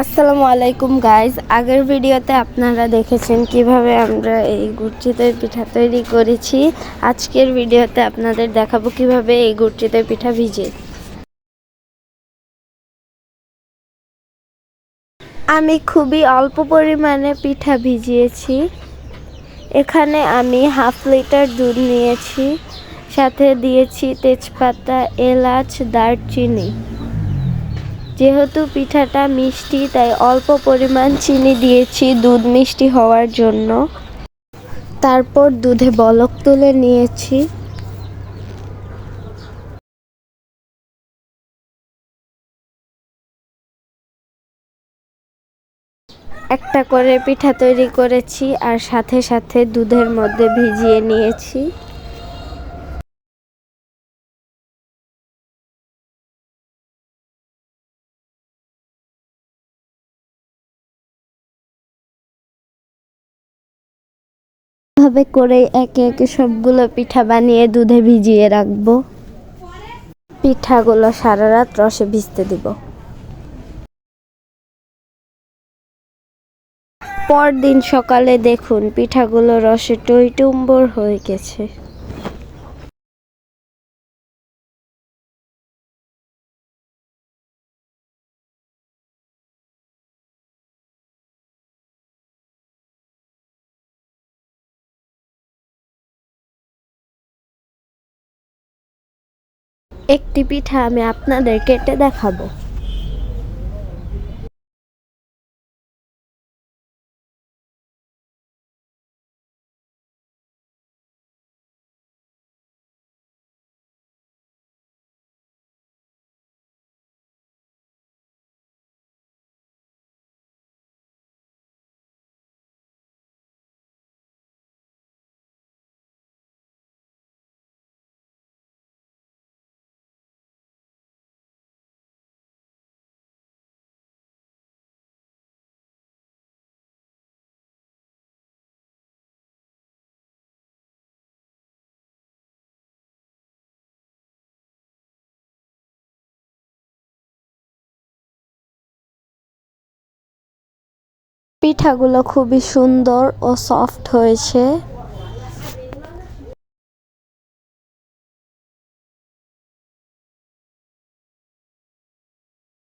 আসসালামু আলাইকুম গাইজ আগের ভিডিওতে আপনারা দেখেছেন কীভাবে আমরা এই গুড়চিতই পিঠা তৈরি করেছি। আজকের ভিডিওতে আপনাদের দেখাবো কীভাবে এই গুড়চিতই পিঠা ভিজে। আমি খুবই অল্প পরিমাণে পিঠা ভিজিয়েছি। এখানে আমি হাফ লিটার দুধ নিয়েছি। সাথে দিয়েছি তেজপাতা, এলাচ, দারচিনি। যেহেতু পিঠাটা মিষ্টি, তাই অল্প পরিমাণ চিনি দিয়েছি দুধ মিষ্টি হওয়ার জন্য। তারপর দুধে বলক তুলে নিয়েছি। একটা করে পিঠা তৈরি করেছি আর সাথে সাথে দুধের মধ্যে ভিজিয়ে নিয়েছি। ভাবে করে একে একে সবগুলো পিঠা বানিয়ে দুধে ভিজিয়ে রাখব। পিঠাগুলো সারা রাত রসে ভিজতে দিব। পরদিন সকালে দেখুন, পিঠাগুলো রসে টইটুম্বর হয়ে গেছে। একটি পিঠা আমি আপনাদের কেটে দেখাবো। পিঠাগুলো খুবই সুন্দর ও সফট হয়েছে।